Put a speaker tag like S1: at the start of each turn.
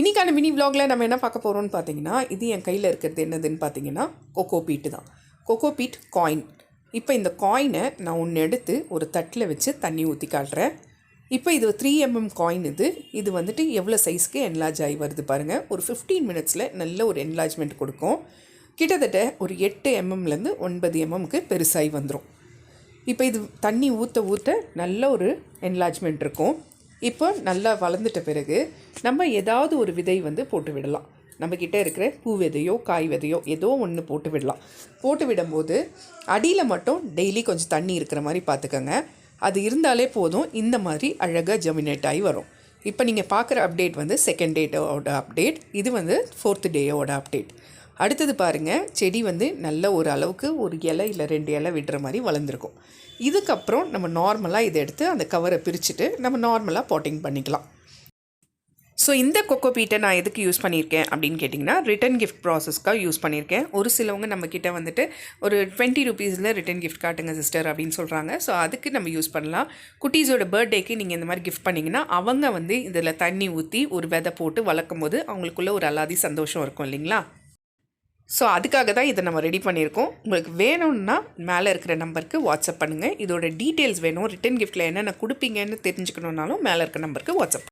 S1: இன்றைக்கான மினி vlogல நம்ம என்ன பார்க்க போகிறோம்னு பார்த்தீங்கன்னா இது என் கையில் இருக்கிறது என்னதுன்னு பார்த்தீங்கன்னா கொக்கோ பீட்டு தான். கொக்கோ பீட் காயின் இப்போ இந்த காயினை நான் ஒன்று எடுத்து ஒரு தட்டில் வச்சு தண்ணி ஊற்றி காட்டுறேன். இப்போ இது த்ரீ எம்எம் காயின் இது. இது வந்துட்டு எவ்வளோ சைஸ்க்கு என்லார்ஜ் ஆகி வருது பாருங்கள் ஒரு ஃபிஃப்டீன் மினிட்ஸில் நல்ல ஒரு என்லார்ஜ்மெண்ட் கொடுக்கும். கிட்டத்தட்ட ஒரு எட்டு எம்எம்லேருந்து ஒன்பது எம்எம்க்கு பெருசாகி வந்துடும் இப்போ இது தண்ணி ஊற்ற ஊற்ற நல்ல ஒரு என்லார்ஜ்மெண்ட் இருக்கும். இப்போ நல்லா வளர்ந்துட்ட பிறகு நம்ம ஏதாவது ஒரு விதை வந்து போட்டு விடலாம். நம்மக்கிட்ட இருக்கிற பூ விதையோ காய் விதையோ ஏதோ ஒன்று போட்டு விடலாம். போட்டு விடும்போது அடியில் மட்டும் டெய்லி கொஞ்சம் தண்ணி இருக்கிற மாதிரி பார்த்துக்கோங்க. அது இருந்தாலே போதும். இந்த மாதிரி அழகாக ஜெமினேட் ஆகி வரும். இப்போ நீங்கள் பார்க்குற அப்டேட் வந்து செகண்ட் டேட்டோட அப்டேட் இது வந்து ஃபோர்த்து டேயோட அப்டேட் அடுத்தது பாருங்கள் செடி வந்து நல்ல ஒரு அளவுக்கு ஒரு இலை இல்லை ரெண்டு இலை விடுற மாதிரி வளர்ந்துருக்கும். இதுக்கப்புறம் நம்ம நார்மலாக இதை எடுத்து அந்த கவரை பிரிச்சுட்டு நம்ம நார்மலாக பாட்டிங் பண்ணிக்கலாம். ஸோ இந்த கொக்கோ பீட்டை நான் எதுக்கு யூஸ் பண்ணியிருக்கேன் அப்படின்னு கேட்டிங்கன்னா ரிட்டன் கிஃப்ட் ப்ராசஸ்க்காக யூஸ் பண்ணியிருக்கேன். ஒரு சிலவங்க நம்மக்கிட்ட வந்துட்டு ஒரு டுவெண்ட்டி ருபீஸில் ரிட்டன் கிஃப்ட் காட்டுங்க சிஸ்டர் அப்படின்னு சொல்கிறாங்க ஸோ அதுக்கு நம்ம யூஸ் பண்ணலாம். குட்டீஸோட பர்த்டேக்கு நீங்கள் இந்த மாதிரி கிஃப்ட் பண்ணிங்கன்னா அவங்க வந்து இதில் தண்ணி ஊற்றி ஒரு விதை போட்டு வளர்க்கும் போது அவங்களுக்குள்ளே ஒரு அல்லாதி சந்தோஷம் இருக்கும் இல்லைங்களா? ஸோ அதுக்காக தான் இதை நம்ம ரெடி பண்ணியிருக்கோம். உங்களுக்கு வேணும்னா மேலே இருக்கிற நம்பருக்கு வாட்ஸ்அப் பண்ணுங்கள் இதோட டீட்டெயில்ஸ் வேணும். ரிட்டன் கிஃப்ட்டில் என்னென்ன கொடுப்பீங்கன்னு தெரிஞ்சுக்கணுன்னாலும் மேலே இருக்க நம்பருக்கு வாட்ஸ்அப்